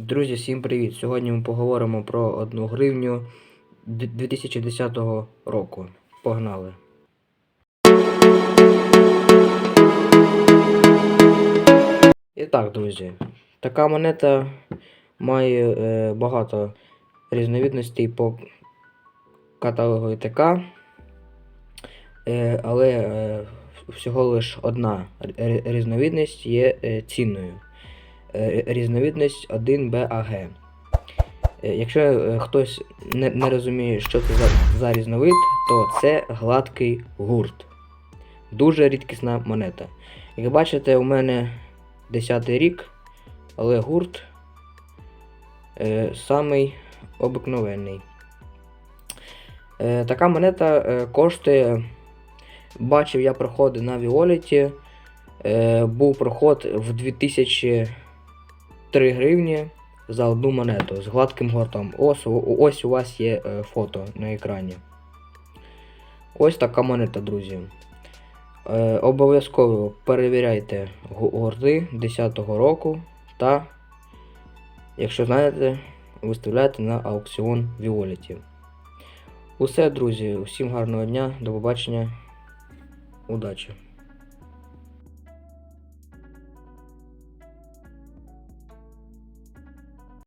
Друзі, всім привіт! Сьогодні ми поговоримо про одну гривню 2010 року. Погнали! І так, друзі, така монета має е, багато різновидностей по каталогу ІТК, е, але е, всього лиш одна р- різновидність є е, цінною. Е, різновидність 1БАГ. Е, Якщо е, хтось не, не розуміє, що це за, за різновид, то це гладкий гурт. Дуже рідкісна монета. Як бачите, у мене 10 рік, але гурт е, самий обикновенний. Е, така монета е, коштує. Бачив я проходи на Віоліті. Е, був проход в 2003 гривні за одну монету з гладким гуртом. Ось, ось у вас є е, фото на екрані. Ось така монета, друзі. Е, обов'язково перевіряйте гурти 10-го року та, якщо знаєте, виставляйте на аукціон Віоліті. Усе, друзі, усім гарного дня, до побачення, удачі!